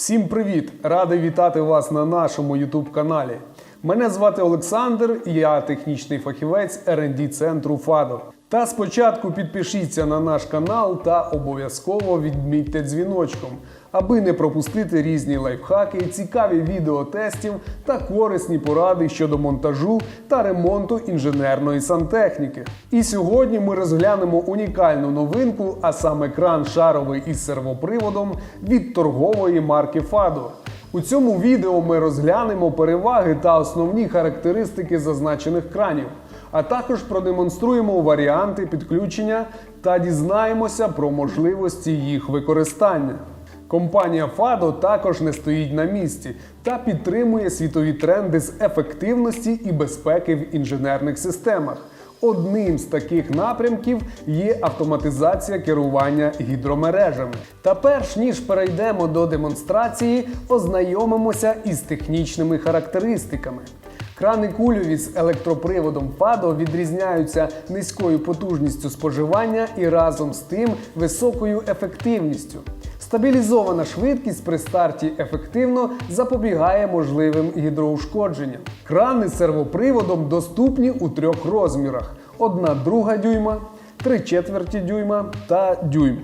Всім привіт! Радий вітати вас на нашому YouTube каналі. Мене звати Олександр, я технічний фахівець rd центру ФАДО. Та спочатку підпишіться на наш канал та обов'язково відмітьте дзвіночком, аби не пропустити різні лайфхаки, цікаві відео тестів та корисні поради щодо монтажу та ремонту інженерної сантехніки. І сьогодні ми розглянемо унікальну новинку, а саме кран шаровий із сервоприводом від торгової марки FADO. У цьому відео ми розглянемо переваги та основні характеристики зазначених кранів, а також продемонструємо варіанти підключення та дізнаємося про можливості їх використання. Компанія FADO також не стоїть на місці та підтримує світові тренди з ефективності і безпеки в інженерних системах. Одним з таких напрямків є автоматизація керування гідромережами. Та перш ніж перейдемо до демонстрації, ознайомимося із технічними характеристиками. Крани кульові з електроприводом FADO відрізняються низькою потужністю споживання і разом з тим високою ефективністю. Стабілізована швидкість при старті ефективно запобігає можливим гідроушкодженням. Крани з сервоприводом доступні у трьох розмірах: 1 друга дюйма, 3 четверті дюйма та дюйм.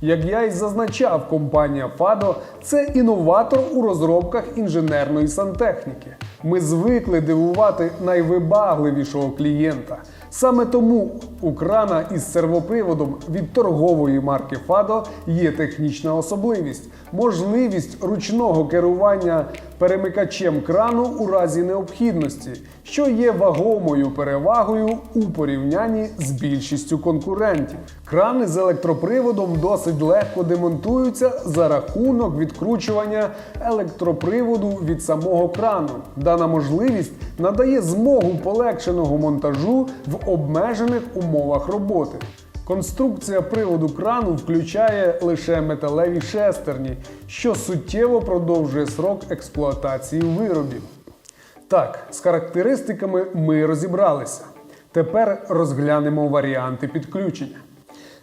Як я й зазначав, компанія FADO – це інноватор у розробках інженерної сантехніки. Ми звикли дивувати найвибагливішого клієнта. Саме тому у крана із сервоприводом від торгової марки Фадо є технічна особливість можливість ручного керування перемикачем крану у разі необхідності, що є вагомою перевагою у порівнянні з більшістю конкурентів. Крани з електроприводом досить легко демонтуються за рахунок відкручування електроприводу від самого крану. Дана можливість надає змогу полегшеного монтажу в обмежених умовах роботи. Конструкція приводу крану включає лише металеві шестерні, що суттєво продовжує срок експлуатації виробів. Так, з характеристиками ми розібралися. Тепер розглянемо варіанти підключення.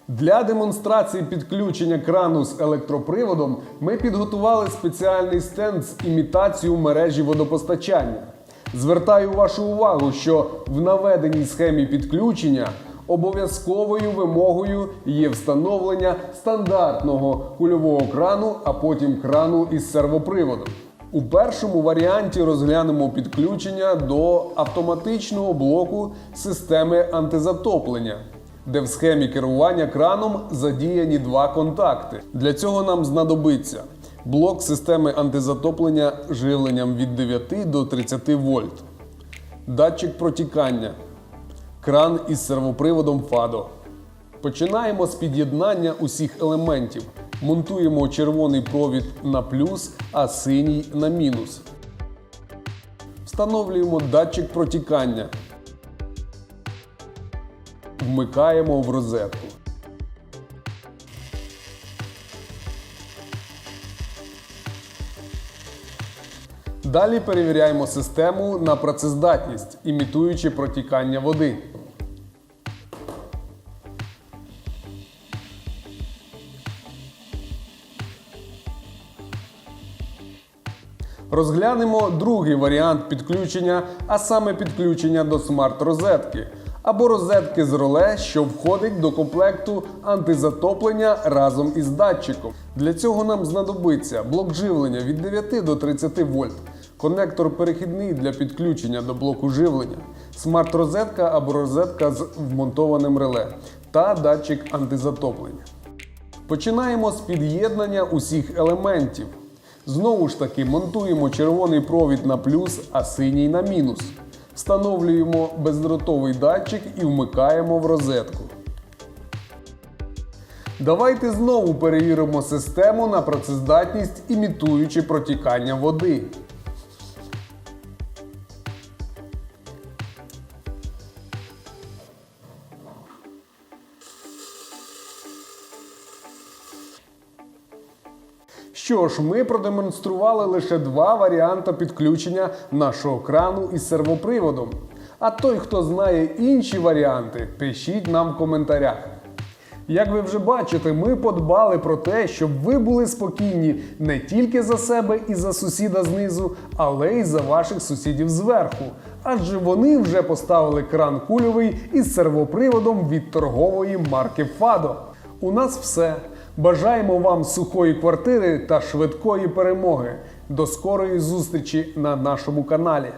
Для демонстрації підключення крану з електроприводом ми підготували спеціальний стенд з імітацією мережі водопостачання. Звертаю вашу увагу, що в наведеній схемі підключення обов'язковою вимогою є встановлення стандартного кульового крану, а потім крану із сервоприводом. У першому варіанті розглянемо підключення до автоматичного блоку системи антизатоплення, де в схемі керування краном задіяні два контакти. Для цього нам знадобиться блок системи антизатоплення живленням від 9 до 30 вольт, датчик протікання, кран із сервоприводом FADO. Починаємо з під'єднання усіх елементів. Монтуємо червоний провід на плюс, а синій на мінус. Встановлюємо датчик протікання. Вмикаємо в розетку. Далі перевіряємо систему на працездатність, імітуючи протікання води. Розглянемо другий варіант підключення, а саме підключення до смарт-розетки або розетки з реле, що входить до комплекту антизатоплення разом із датчиком. Для цього нам знадобиться блок живлення від 9 до 30 вольт, конектор перехідний для підключення до блоку живлення, смарт-розетка або розетка з вмонтованим реле та датчик антизатоплення. Починаємо з під'єднання усіх елементів. Знову ж таки, монтуємо червоний провід на плюс, а синій на мінус. Встановлюємо бездротовий датчик і вмикаємо в розетку. Давайте знову перевіримо систему на працездатність, імітуючи протікання води. Що ж, ми продемонстрували лише два варіанти підключення нашого крану із сервоприводом. А той, хто знає інші варіанти, пишіть нам в коментарях. Як ви вже бачите, ми подбали про те, щоб ви були спокійні не тільки за себе і за сусіда знизу, але й за ваших сусідів зверху. Адже вони вже поставили кран кульовий із сервоприводом від торгової марки Фадо. У нас все. Бажаємо вам сухої квартири та швидкої перемоги. До скорої зустрічі на нашому каналі.